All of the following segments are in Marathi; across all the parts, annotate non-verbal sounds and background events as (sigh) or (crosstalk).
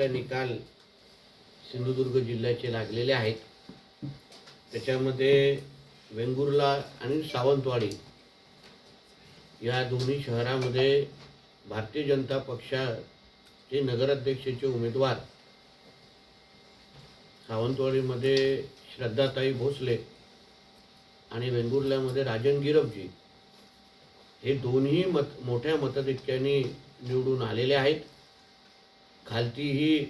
विधानसभेचा निकाल सिंधुदुर्ग जिल्ह्याचे लागलेले आहेत. त्याच्यामध्ये वेंगुर्ला आणि सावंतवाडी या दोन्ही शहरामध्ये भारतीय जनता पक्षाचे नगराध्यक्षाचे उमेदवार सावंतवाडीमध्ये श्रद्धाताई भोसले आणि वेंगुर्ल्यामध्ये राजन गिरपजी हे दोन्ही मत मोठ्या मताधिक्याने निवडून आलेले आहेत. खालतीही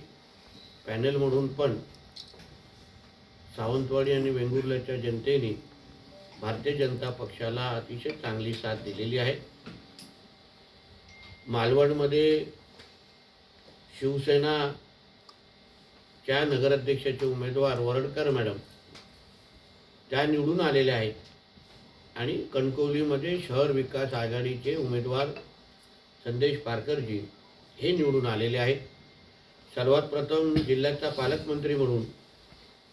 म्हणून पण सावंतवाडी आणि वेंगुर्ल्याच्या जनतेने भारतीय जनता पक्षाला अतिशय चांगली साथ दिलेली आहे. मालवणमध्ये शिवसेनाच्या नगराध्यक्षाचे उमेदवार वरडकर मॅडम त्या निवडून आलेल्या आहेत. आणि कणकवलीमध्ये शहर विकास आघाडीचे उमेदवार संदेश पारकरजी हे निवडून आलेले आहेत. सर्वात प्रथम जिल्ह्याचा पालकमंत्री म्हणून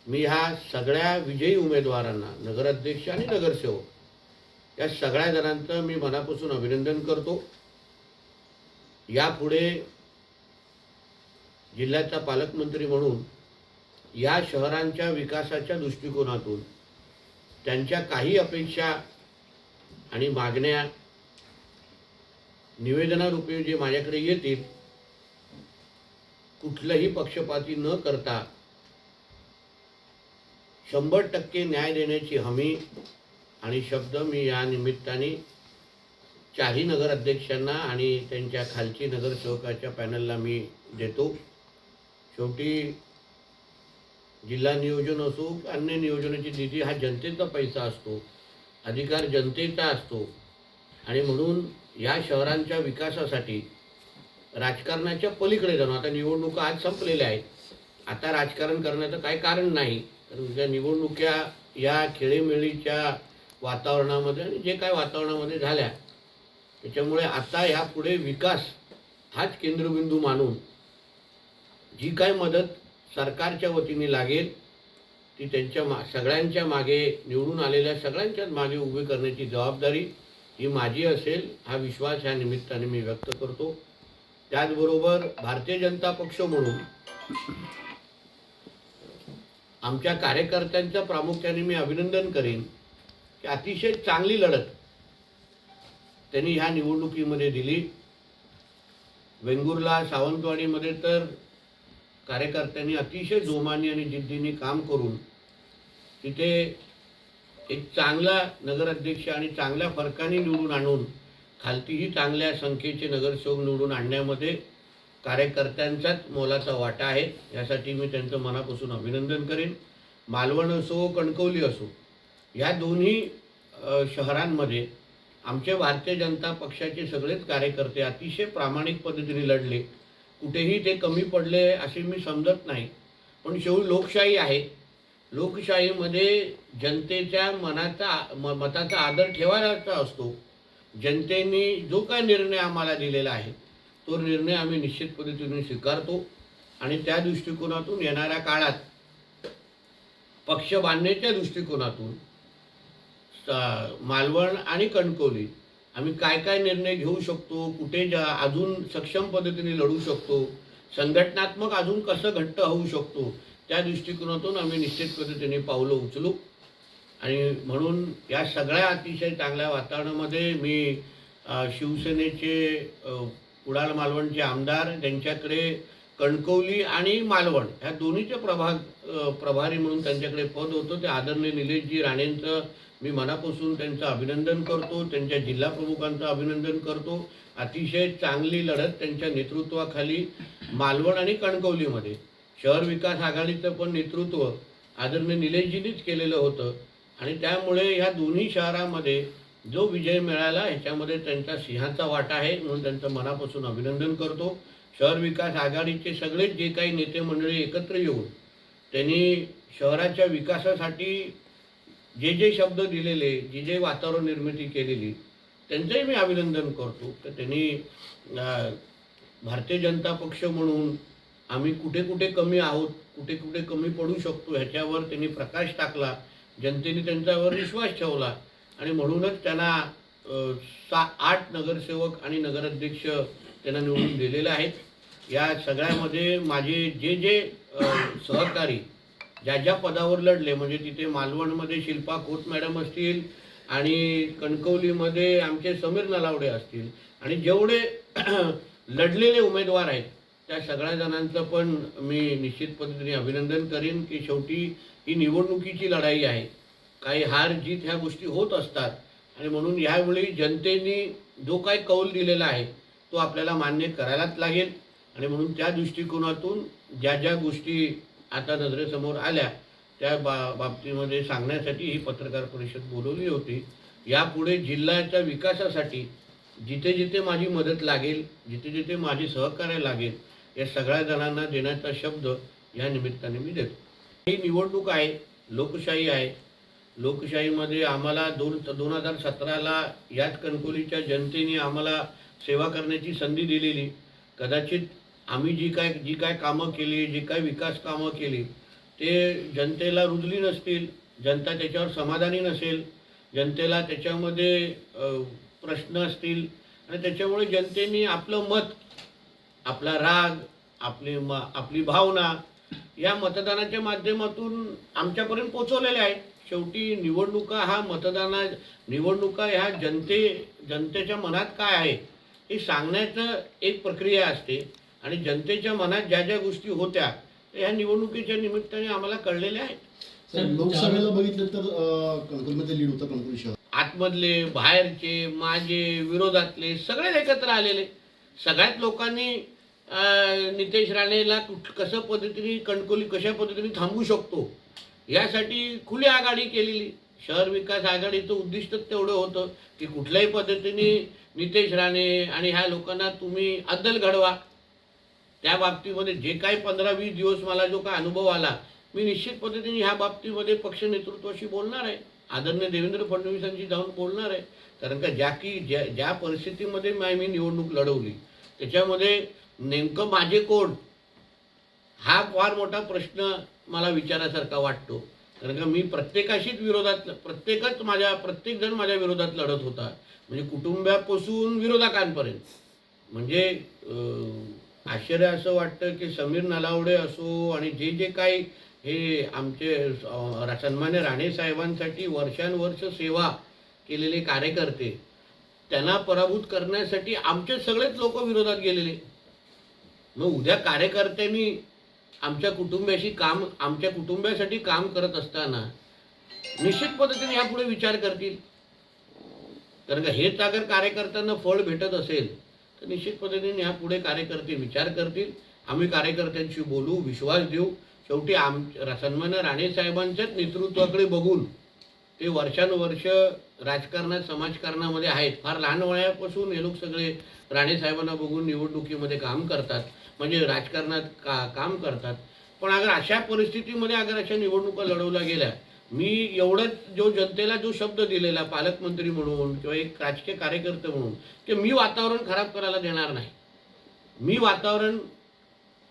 मी ह्या सगळ्या विजयी उमेदवारांना नगराध्यक्ष आणि नगरसेवक या सगळ्या जणांचं मी मनापासून अभिनंदन करतो. यापुढे जिल्ह्याचा पालकमंत्री म्हणून या शहरांच्या विकासाच्या दृष्टिकोनातून त्यांच्या काही अपेक्षा आणि मागण्या निवेदनारूपी जे माझ्याकडे येतील कुठलंही पक्षपाती न करता शंभर टक्के न्याय देण्याची हमी आणि शब्द मी या निमित्ताने चारही नगराध्यक्षांना आणि त्यांच्या खालची नगरसेवकाच्या पॅनलला मी देतो. शेवटी जिल्हा नियोजन असो अन्य नियोजनाची निधी हा जनतेचा पैसा असतो अधिकार जनतेचा असतो. आणि म्हणून या शहरांच्या विकासासाठी राजकारणाच्या पलीकडे जाणं. आता निवडणुका आज संपलेल्या आहेत. आता राजकारण करण्याचं काही कारण नाही. कारण ज्या निवडणुक्या या खेळीमेळीच्या वातावरणामध्ये आणि जे काय वातावरणामध्ये झाल्या त्याच्यामुळे आता ह्यापुढे विकास हाच केंद्रबिंदू मानून जी काय मदत सरकारच्या वतीने लागेल ती त्यांच्या मा सगळ्यांच्या मागे निवडून आलेल्या सगळ्यांच्याच मागे उभी करण्याची जबाबदारी ही माझी असेल. हा विश्वास ह्या निमित्ताने मी व्यक्त करतो. त्याचबरोबर भारतीय जनता पक्ष म्हणून आमच्या कार्यकर्त्यांचं प्रामुख्याने मी अभिनंदन करेन की अतिशय चांगली लढत त्यांनी ह्या निवडणुकीमध्ये दिली. वेंगुर्ला सावंतवाडीमध्ये तर कार्यकर्त्यांनी अतिशय जोमाने आणि जिद्दीने काम करून तिथे एक चांगला नगराध्यक्ष आणि चांगल्या फरकाने निवडून आणून खालतीही चांगल्या संख्येचे नगरसेवक निवडून आणण्यामध्ये कार्यकर्त्यांचाच मोलाचा वाटा आहे. यासाठी मी त्यांचं मनापासून अभिनंदन करेन. मालवण असो कणकवली असो या दोन्ही शहरांमध्ये आमचे भारतीय जनता पक्षाचे सगळेच कार्यकर्ते अतिशय प्रामाणिक पद्धतीने लढले. कुठेही ते कमी पडले असे मी समजत नाही. पण शेवटी लोकशाही आहे. लोकशाहीमध्ये जनतेच्या मनाचा म मताचा आदर ठेवायचा असतो. जनतेने जो काय निर्णय आम्हाला दिलेला आहे तो निर्णय आम्ही निश्चित पद्धतीने स्वीकारतो आणि त्या दृष्टिकोनातून येणाऱ्या काळात पक्ष बांधण्याच्या दृष्टिकोनातून मालवण आणि कणकवली आम्ही काय काय निर्णय घेऊ शकतो कुठे जा अजून सक्षम पद्धतीने लढू शकतो संघटनात्मक अजून कसं घट्ट होऊ शकतो त्या दृष्टिकोनातून आम्ही निश्चित पद्धतीने पावलं उचलू. आणि म्हणून या सगळ्या अतिशय चांगल्या वातावरणामध्ये मी शिवसेनेचे कुडाल मालवणचे आमदार त्यांच्याकडे कणकवली आणि मालवण ह्या दोन्हीचे प्रभाग प्रभारी म्हणून त्यांच्याकडे पद होतं. ते आदरणीय निलेशजी राणेंचं मी मनापासून त्यांचं अभिनंदन करतो. त्यांच्या जिल्हा प्रमुखांचं अभिनंदन करतो. अतिशय चांगली लढत त्यांच्या नेतृत्वाखाली मालवण आणि कणकवलीमध्ये. शहर विकास आघाडीचं पण नेतृत्व आदरणीय निलेशजींनीच केलेलं होतं. आणि त्यामुळे ह्या दोन्ही शहरामध्ये जो विजय मिळाला ह्याच्यामध्ये त्यांचा सिंहाचा वाटा आहे म्हणून त्यांचं मनापासून अभिनंदन करतो. शहर विकास आघाडीचे सगळेच जे काही नेते मंडळी एकत्र येऊन त्यांनी शहराच्या विकासासाठी जे जे शब्द दिलेले जे जे वातावरण निर्मिती केलेली त्यांचंही मी अभिनंदन करतो. तर त्यांनी भारतीय जनता पक्ष म्हणून आम्ही कुठे कुठे कमी आहोत कुठे कुठे कमी पडू शकतो ह्याच्यावर त्यांनी प्रकाश टाकला. जनतेने त्यांच्यावर विश्वास ठेवला. आणि म्हणूनच त्यांना सा आठ नगरसेवक आणि नगराध्यक्ष त्यांना निवडून दिलेले आहेत. या सगळ्यामध्ये माझे जे जे सहकारी ज्या ज्या पदावर लढले म्हणजे तिथे मालवणमध्ये शिल्पा खोत मॅडम असतील आणि कणकवलीमध्ये आमचे समीर नलावडे असतील. आणि जेवढे (clears throat) लढलेले उमेदवार आहेत त्या सगळ्या जणांचं पण मी निश्चित पद्धतीने अभिनंदन करीन की शेवटी ही निवडणुकीची लढाई आहे. काही हार जीत ह्या गोष्टी होत असतात. आणि म्हणून यावेळी जनतेने जो काही कौल दिलेला आहे तो आपल्याला मान्य करायलाच लागेल. आणि म्हणून त्या दृष्टिकोनातून ज्या ज्या गोष्टी आता नजरेसमोर आल्या त्या बा बाबतीमध्ये सांगण्यासाठी ही पत्रकार परिषद बोलवली होती. यापुढे जिल्ह्याच्या विकासासाठी जिथे जिथे माझी मदत लागेल जिथे जिथे माझी सहकार्य लागेल या सगळ्या जणांना देण्याचा शब्द या निमित्ताने मी देतो. ही निवडणूक आहे लोकशाही आहे. लोकशाहीमध्ये आम्हाला दोन दोन हजार सतराला याच कणकोलीच्या जनतेने आम्हाला सेवा करण्याची संधी दिलेली. कदाचित आम्ही जी काय जी काय कामं केली जी काय विकास कामं केली ते जनतेला रुजली नसतील जनता त्याच्यावर समाधानी नसेल जनतेला त्याच्यामध्ये प्रश्न असतील आणि त्याच्यामुळे जनतेने आपलं मत आपला राग आपली म आपली भावना या मतदानाच्या माध्यमातून आमच्यापर्यंत पोचवलेल्या आहेत. शेवटी निवडणुका हा मतदाना निवडणुका ह्या जनते जनतेच्या मनात काय आहे हे सांगण्याचं एक प्रक्रिया असते. आणि जनतेच्या मनात ज्या ज्या गोष्टी होत्या त्या ह्या निवडणुकीच्या निमित्ताने आम्हाला कळलेल्या आहेत. लोकसभेला बघितलं तर लीड होता कणकवली शहर. आतमधले बाहेरचे माझे विरोधातले सगळेच एकत्र आलेले. सगळ्याच लोकांनी नितेश राणेला कुठ कसं पद्धतीने कणकोली कशा पद्धतीने थांबू शकतो? यासाठी खुली आघाडी केलेली. शहर विकास आघाडीचं उद्दिष्ट तेवढं होतं की कुठल्याही पद्धतीने नितेश राणे आणि ह्या लोकांना तुम्ही अद्दल घडवा. त्या बाबतीमध्ये जे काही पंधरा वीस दिवस मला जो काय अनुभव आला मी निश्चित पद्धतीने ह्या बाबतीमध्ये पक्ष नेतृत्वाशी बोलणार आहे. आदरणीय देवेंद्र फडणवीसांशी जाऊन बोलणार आहे. कारण का ज्या की ज्या ज्या परिस्थितीमध्ये मी निवडणूक लढवली त्याच्यामध्ये नेमकं माझे कोण? हा फार मोठा प्रश्न मला विचारासारखा वाटतो. कारण का मी प्रत्येकाशीच विरोधात प्रत्येकच माझ्या प्रत्येकजण माझ्या विरोधात लढत होता. म्हणजे कुटुंबापासून विरोधकांपर्यंत. म्हणजे आश्चर्य असं वाटतं की समीर नलावडे असो आणि जे जे काही हे आमचे सन्मान्य राणे साहेबांसाठी वर्षानुवर्ष सेवा केलेले कार्यकर्ते त्यांना पराभूत करण्यासाठी आमचे सगळेच लोक विरोधात गेलेले. मग उद्या कार्यकर्त्यांनी आमच्या कुटुंबाशी काम आमच्या कुटुंबासाठी काम करत असताना निश्चित पद्धतीने यापुढे विचार करतील. कारण का हेच अगर कार्यकर्त्यांना फळ भेटत असेल तर निश्चित पद्धतीने यापुढे कार्यकर्ते विचार करतील. आम्ही कार्यकर्त्यांशी बोलू विश्वास देऊ. शेवटी आम सन्मान्य राणे साहेबांच्याच नेतृत्वाकडे बघून ते वर्षानुवर्ष राजकारणात समाजकारणामध्ये आहेत. फार लहान वयापासून हे लोक सगळे राणे साहेबांना बघून निवडणुकीमध्ये काम करतात. म्हणजे राजकारणात का काम करतात. पण अगर अशा परिस्थितीमध्ये अगर अशा निवडणुका लढवल्या गेल्या मी एवढंच जो जनतेला जो शब्द दिलेला पालकमंत्री म्हणून किंवा एक राजकीय कार्यकर्ते म्हणून की मी वातावरण खराब करायला देणार नाही. मी वातावरण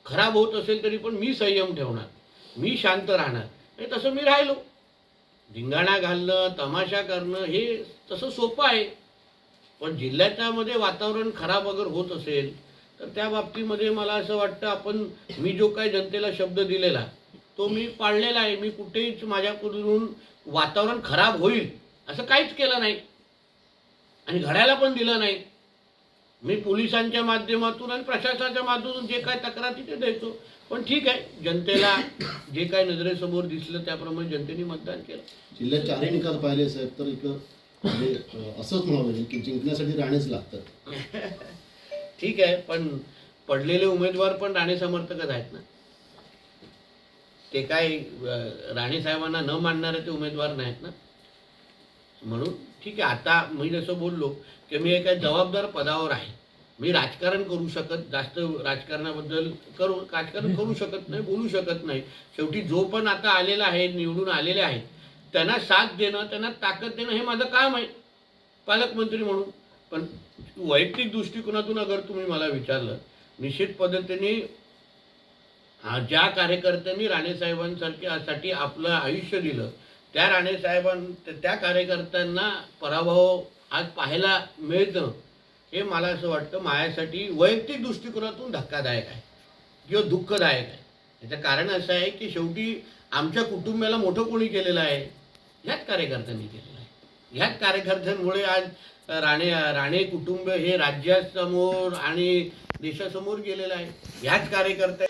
खराब होत असेल तरी पण मी संयम ठेवणार. मी शांत राहणार. आणि तसं मी राहिलो. धिंगाणा घालणं तमाशा करणं हे तसं सोपं आहे. पण जिल्ह्याच्यामध्ये वातावरण खराब अगर होत असेल तर त्या बाबतीमध्ये मला असं वाटतं आपण मी जो काही जनतेला शब्द दिलेला तो मी पाळलेला आहे. मी कुठेच माझ्याकडून वातावरण खराब होईल असं काहीच केलं नाही. आणि घडायला पण दिलं नाही. मी पोलिसांच्या माध्यमातून आणि प्रशासनाच्या माध्यमातून जे काय तक्रार तिथे द्यायचो पण ठीक आहे जनतेला जे काय नजरेसमोर दिसलं त्याप्रमाणे जनतेने मतदान केलं. जिल्ह्यात चारही निकाल पाहिले साहेब. तर एक म्हणजे अं, असंच म्हणावं लागेल की जिंकण्यासाठी राणेच लागतात. (laughs) ठीक आहे पण पडलेले उमेदवार पण राणे समर्थकच आहेत ना. ते काय अं, राणे साहेबांना न मानणारे ते उमेदवार नाहीत ना. म्हणून ठीक आहे आता मी जसं बोललो की मी एका जबाबदार पदावर आहे. मी राजकारण करू शकत जास्त राजकारणाबद्दल करू राजकारण करू शकत नाही बोलू शकत नाही. शेवटी जो पण आता आलेला आहे निवडून आलेले आहेत त्यांना साथ देणं त्यांना ताकद देणं हे माझं काम आहे. पालकमंत्री म्हणून. पण वैयक्तिक दृष्टिकोनातून अगर तुम्ही मला विचारलं निश्चित पद्धतीने ज्या कार्यकर्त्यांनी राणेसाहेबांसारख्यासाठी आपलं आयुष्य दिलं त्या राणेसाहेबां त्या कार्यकर्त्यांना पराभव आज पाहायला मिळतं. हे मला असं वाटतं माझ्यासाठी वैयक्तिक दृष्टिकोनातून धक्कादायक आहे किंवा दुःखदायक आहे. याचं कारण असं आहे की शेवटी आमच्या कुटुंबाला मोठं कोणी केलेलं आहे? ह्याच कार्यकर्त्यांनी केलेलं आहे. ह्याच कार्यकर्त्यांमुळे आज राणे राणे कुटुंब हे राज्यासमोर आणि देशासमोर गेलेलं आहे. ह्याच कार्यकर्त्या